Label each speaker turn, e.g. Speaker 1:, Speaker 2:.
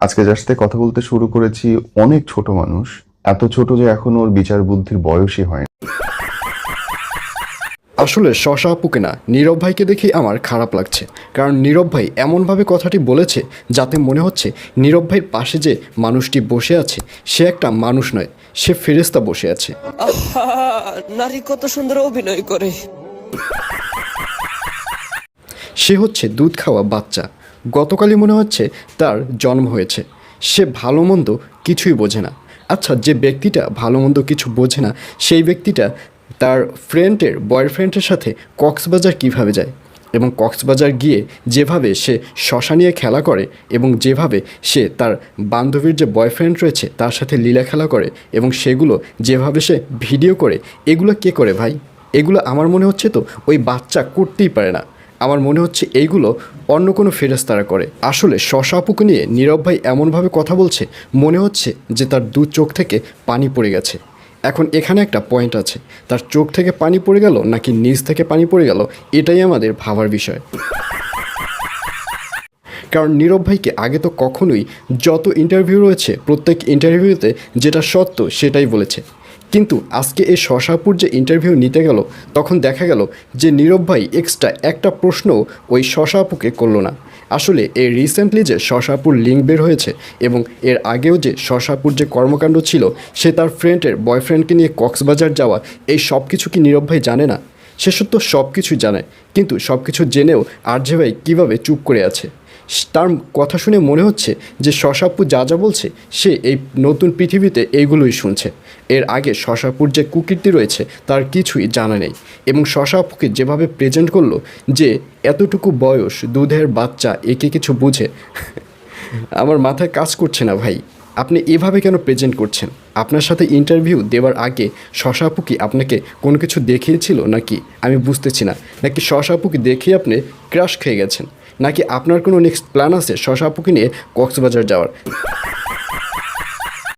Speaker 1: আজকে যার সাথে কথা বলতে শুরু করেছি অনেক ছোট মানুষ এত ছোট যে এখন ওর বিচার বুদ্ধির বয়সই হয়
Speaker 2: আসলে শশা আপুকে না নীরব ভাইকে দেখেই আমার খারাপ লাগছে। কারণ নীরব ভাই এমনভাবে কথাটি বলেছে যাতে মনে হচ্ছে নীরব ভাইয়ের পাশে যে মানুষটি বসে আছে সে একটা মানুষ নয় সে ফেরেস্তা বসে আছে।
Speaker 3: আহা নারী কত সুন্দর অভিনয় করে।
Speaker 2: সে হচ্ছে দুধ খাওয়া বাচ্চা। গতকালই মনে হচ্ছে তার জন্ম হয়েছে। সে ভালো মন্দ কিছুই বোঝে না। আচ্ছা যে ব্যক্তিটা ভালো মন্দ কিছু বোঝে না, সেই ব্যক্তিটা তার ফ্রেন্ডের বয়ফ্রেন্ডের সাথে কক্সবাজার কীভাবে যায়? এবং কক্সবাজার গিয়ে যেভাবে সে শশা নিয়ে খেলা করে এবং যেভাবে সে তার বান্ধবীর যে বয়ফ্রেন্ড রয়েছে তার সাথে লীলা খেলা করে এবং সেগুলো যেভাবে সে ভিডিও করে, এগুলো কে করে ভাই? এগুলো আমার মনে হচ্ছে তো ওই বাচ্চা করতেই পারে না। আমার মনে হচ্ছে এইগুলো অন্য কোনো ফেরেস্তারা করে। আসলে শশা আপুকে নিয়ে নীরব ভাই এমনভাবে কথা বলছে, মনে হচ্ছে যে তার দু চোখ থেকে পানি পড়ে গেছে। এখন এখানে একটা পয়েন্ট আছে, তার চোখ থেকে পানি পড়ে গেল নাকি নিচ থেকে পানি পড়ে গেল, এটাই আমাদের ভাবার বিষয়। কারণ নীরব ভাইকে আগে তো কখনোই যত ইন্টারভিউ রয়েছে, প্রত্যেক ইন্টারভিউতে যেটা সত্য সেটাই বলেছে। কিন্তু আজকে এই শশাপুর যে ইন্টারভিউ নিতে গেল, তখন দেখা গেল যে নীরব ভাই এক্সট্রা একটা প্রশ্নও ওই শশাপুকে করল না। আসলে এই রিসেন্টলি যে শশাপুর লিঙ্ক বের হয়েছে এবং এর আগেও যে শশাপুর যে কর্মকাণ্ড ছিল, সে তার ফ্রেন্ডের বয়ফ্রেন্ডকে নিয়ে কক্সবাজার যাওয়া, এই সব কিছু কি নীরব ভাই জানে না? সে সত্য সব কিছুই জানে, কিন্তু সব কিছু জেনেও আরজে ভাই কীভাবে চুপ করে আছে? তার কথা শুনে মনে হচ্ছে যে শশাপু যা যা বলছে, সে এই নতুন পৃথিবীতে এইগুলোই শুনছে। এর আগে শশাপুর যে কুকীর্তি রয়েছে, তার কিছুই জানা নেই এবং শশাপুকে যেভাবে প্রেজেন্ট করল যে এতটুকু বয়স, দুধের বাচ্চা, একে কিছু বুঝে, আমার মাথায় কাজ করছে না ভাই। আপনি এভাবে কেন প্রেজেন্ট করছেন? আপনার সাথে ইন্টারভিউ দেওয়ার আগে শশাপু কি আপনাকে কোনো কিছু দেখিয়েছিল নাকি? আমি বুঝতেছি না। নাকি শশাপু কি দেখে আপনি ক্রাশ খেয়ে গেছেন? নাকি আপনার কোনো নেক্সট প্ল্যান আছে শশাপুকে নিয়ে কক্সবাজার যাওয়ার?